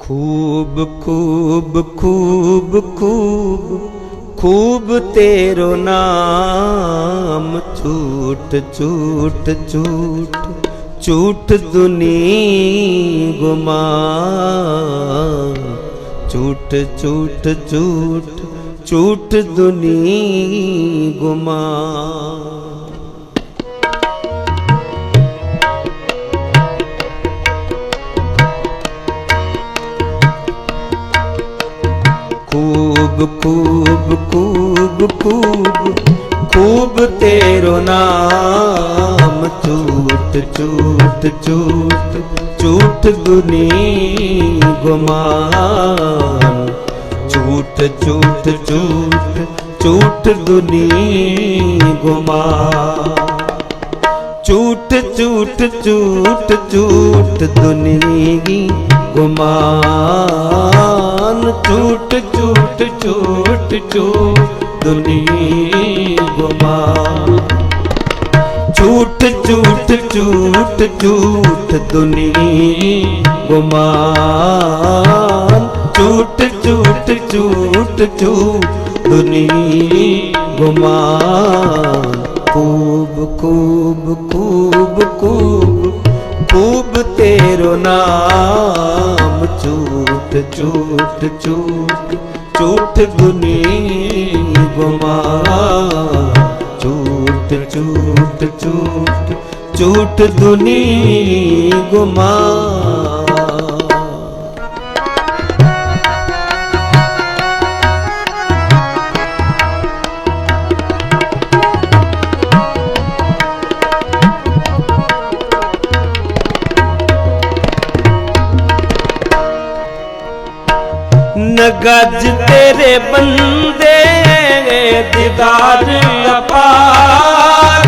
खूब खूब खूब खूब खूब तेरो नाम झूठ झूठ झूठ झूठ दुनी गुमा झूठ झूठ झूठ झूठ दुनी गुमा ਕੂਬ ਕੂਬ ਕੂਬ ਕੂਬ ਕੂਬ ਤੇਰੋ ਨਾਮ ਚੂਟ ਚੂਟ ਚੂਟ ਚੂਟ ਗੁਨੀ ਗੁਮਾਨ। ਚੂਟ ਚੂਟ ਚੂਟ ਚੂਟ ਗੁਨੀ ਗੁਮਾਨ। ਚੂਟ ਚੂਟ ਚੂਟ ਚੂਟ ਦੁਨੀਗੀ ਗੁਮਾਨ। ਚੂਟ ਝੂਠ ਝੂਠ ਝੂਠ ਦੁਨੀ ਗੁਮਾਮ ਝੂਠ ਝੂਠ ਝੂਠ ਝੂਠ ਦੁਨੀ ਗੁਮਾਮ ਝੂਠ ਝੂਠ ਝੂਠ ਝੂਠ ਦੁਨੀ ਗੁਮਾਮ ਖੂਬ ਖੂਬ ਖੂਬ ਖੂਬ ਖੂਬ ਤੇਰੋ ਨਾਮ। ਝੂਠ ਝੂਠ ਝੂਠ ਗੁਨੇ ਗੁਮਾ ਝੂਠ ਝੂਠ ਝੂਠ ਝੂਠ ਦੁਨੀ ਗੁਮਾ ਰੱਜ ਤੇਰੇ ਬੰਦੇ ਦੀਦਾਰ ਅਪਾਰ।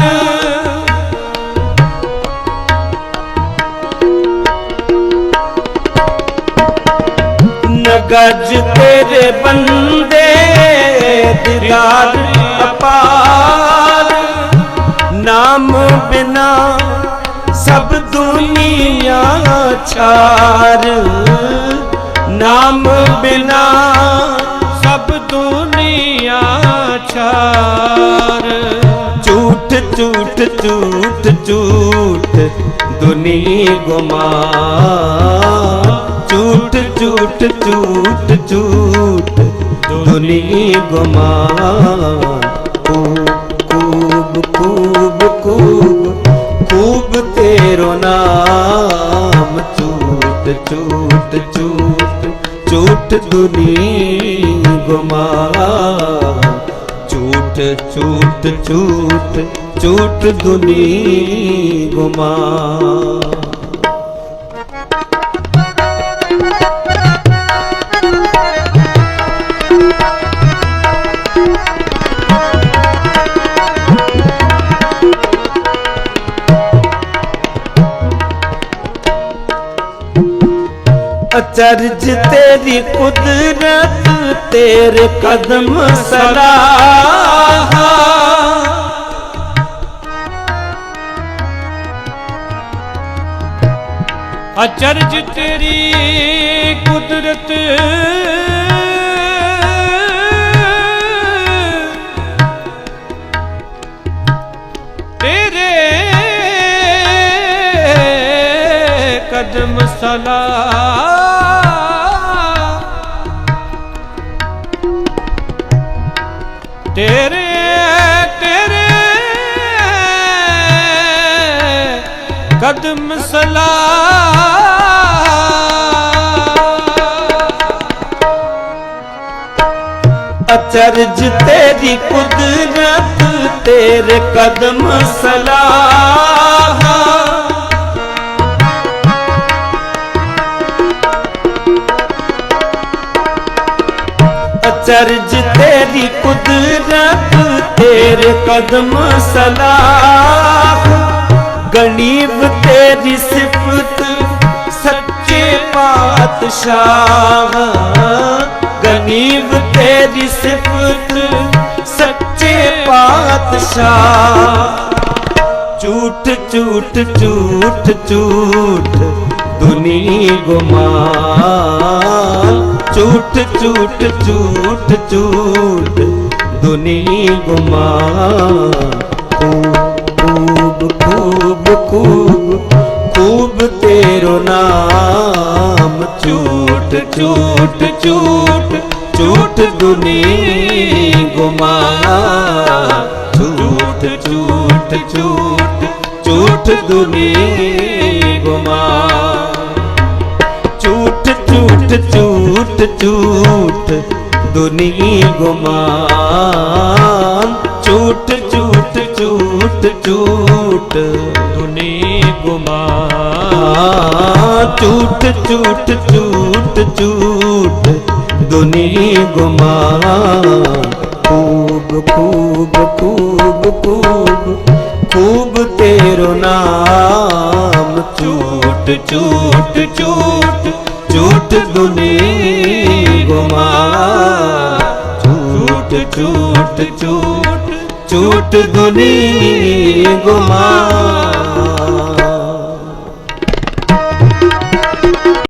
ਨਗਜ ਤੇਰੇ ਬੰਦੇ ਦੀਦਾਰ ਅਪਾਰ। ਨਾਮ ਬਿਨਾ ਸਭ ਦੁਨੀਆ ਛਾਰ। ਨਾਮ ਬਿਨਾ ਸਭ ਦੁਨੀਆ ਛਾਰ। ਝੂਠ ਝੂਠ ਝੂਠ ਝੂਠ, ਦੁਨੀ ਗੁਮਾ ਝੂਠ ਝੂਠ ਝੂਠ ਝੂਠ, ਦੁਨੀ ਗੁਮਾ ਝੂਠ ਦੁਨੀ ਗੁਮਾ ਝੂਠ ਝੂਠ ਝੂਠ ਝੂਠ ਦੁਨੀ ਗੁਮਾ ਅਚਰਜ ਤੇਰੀ ਕੁਦਰਤ ਤੇਰੇ ਕਦਮ ਸਲਾਹਾ। ਅਚਰਜ ਤੇਰੀ ਕੁਦਰਤ ਤੇਰੇ ਕਦਮ ਸਲਾਹਾ। ਤੇਰੇ ਤੇਰੇ। ਕਦਮ ਸਲਾ। ਅਚਰਜ ਤੇਰੀ ਕੁਦਰਤ ਤੇਰੇ ਕਦਮ ਸਲਾਹ ਅਚਰਜ ਤੇਰੀ ਕੁਦਰਤ, ਤੇਰੇ ਕਦਮ ਸਲਾਹ। ਗਣੀਬ ਤੇਰੀ ਸਿਫਤ, ਸੱਚੇ ਪਾਤਸ਼ਾਹ। ਗਣੀਬ ਤੇਰੀ ਸਿਫਤ, ਸੱਚੇ ਪਾਤਸ਼ਾਹ। ਝੂਠ ਝੂਠ ਝੂਠ ਝੂਠ। ਦੁਨੀ ਗੁਮਾਨ। ਝੂਠ ਝੂਠ ਝੂਠ ਝੂਠ, ਦੁਨੀ ਗੁਮਾਨ। ਖੂਬ ਖੂਬ ਖੂਬ ਖੂਬ ਤੇਰੋ ਨਾਮ। ਝੂਠ ਝੂਠ ਝੂਠ ਝੂਠ ਦੁਨੀ ਗੁਮਾਨ। ਝੂਠ ਝੂਠ ਝੂਠ ਝੂਠ ਦੁਨੀ ਝੂਠ ਝੂਠ, ਦੁਨੀ ਗੁਮਾਨ। ਝੂਠ ਝੂਠ ਝੂਠ ਝੂਠ, ਦੁਨੀ ਗੁਮਾਨ। ਝੂਠ ਝੂਠ ਝੂਠ ਝੂਠ, ਦੁਨੀ ਗੁਮਾਨ। ਖੂਬ ਖੂਬ ਖੂਬ ਖੂਬ ਖੂਬ ਤੇਰੋ ਨਾਮ। ਝੂਠ ਝੂਠ ਝੂਠ दुनी गुमान झूठ झूठ झूठ झूठ दुनी गुमान